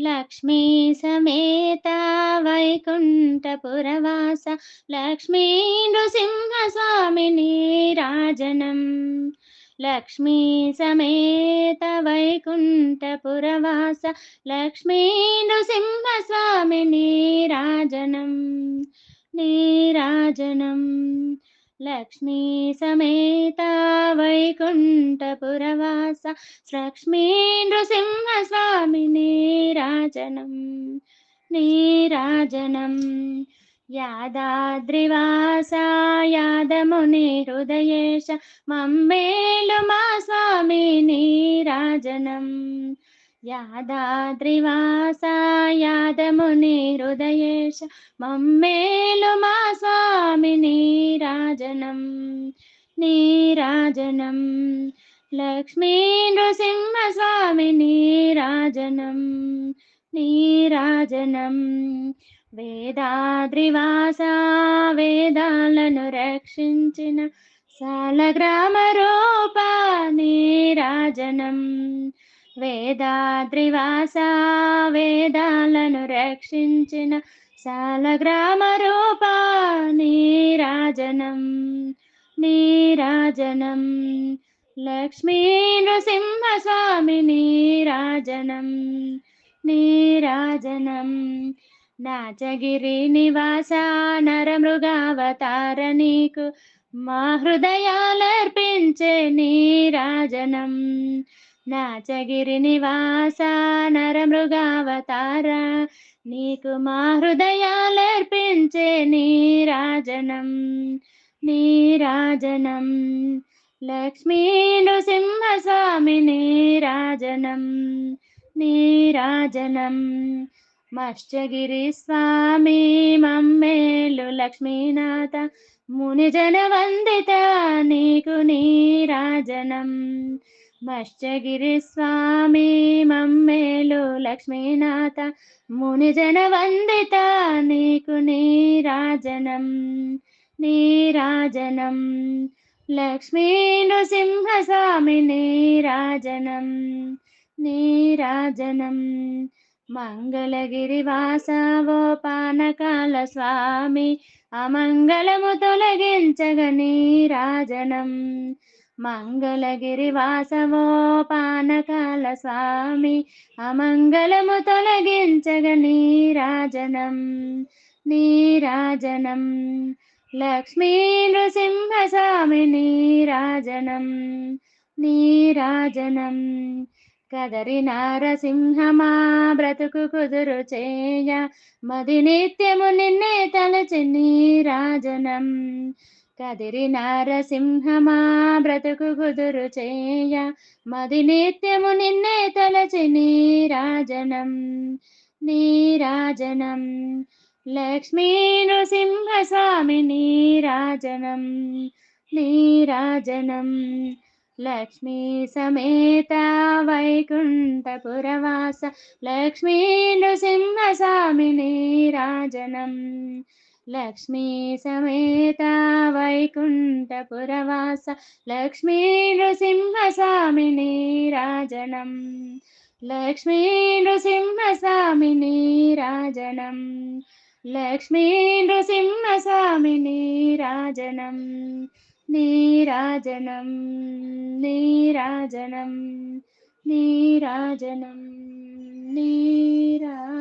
లక్ష్మీ సమేత వైకుంఠపురవాస లక్ష్మీ నృసింహస్వామి రాజనం. లక్ష్మీ సమేత వైకుంఠపురవాస లక్ష్మీ నృసింహస్వామి రాజనం. నీరాజనం. లక్ష్మీ సమేత వైకుంఠపురవాస లక్ష్మీ నృసింహస్వామి నీరాజనం నీరాజనం యాదాద్రివాస యాదముని హృదయేశ మమ్మేలు మా స్వామి నీరాజనం యాదాద్రివాస యాదముని హృదయేశ మమ్మేలు మా స్వామి నీరాజనం నీరాజనం లక్ష్మీ నృసింహ స్వామి నీరాజనం నీరాజనం వేదాద్రివాస వేదాలను రక్షించిన సాలగ్రామ రూప నీరాజనం వేదాద్రివాస వేదాలను రక్షించిన సాలగ్రామ రూప నీరాజనం నీరాజనం లక్ష్మీ నృసింహస్వామి నీరాజనం నీరాజనం నాచగిరి నివాస నరమృగావతార నీకు మా హృదయాలర్పించే నీరాజనం నాచగిరి నివాస నరమృగావతార నీకు మా హృదయాలర్పించే నీరాజనం నీరాజనం లక్ష్మీ నృసింహస్వామి నీరాజనం నీరాజనం మత్స్యగిరి స్వామి మమ్మేలు లక్ష్మీనాథ మునిజన వందిత నీకు నీరాజనం మత్స్యగిరి స్వామి మమ్మేలు లక్ష్మీనాథ మునిజన వందిత నీకు నీరాజనం నీరాజనం లక్ష్మీ నృసింహస్వామి నీరాజనం నీరాజనం మంగళగిరివాసవో పానకాల స్వామి అమంగళము తొలగించగ నీరాజనం మంగళగిరివాసవో పానకాల స్వామి అమంగళము తొలగించగ నీరాజనం నీరాజనం లక్ష్మీ నృసింహ స్వామి నీరాజనం నీరాజనం కదరి నారసింహమా బ్రతుకు కుదురు చేయ మది నిత్యము నిన్నే తలచి నీరాజనం కదిరి నారసింహమా బ్రతుకు కుదురు చేయ మది నిత్యము నిన్నే తలచి నీరాజనం నీరాజనం లక్ష్మీ నృసింహస్వామి నీరాజనం నీరాజనం లక్ష్మీ సమేత వైకుంఠపురవాస లక్ష్మీ నృసింహ స్వామి నీరాజనం లక్ష్మీ సమేత వైకుంఠపురవాస లక్ష్మీ నృసింహ స్వామి నీరాజనం లక్ష్మీ నృసింహ స్వామి నీరాజనం లక్ష్మీ నృసింహ రాజనం. నీరాజనం నీరాజనం నీరాజనం నీరాజనం నీరాజనం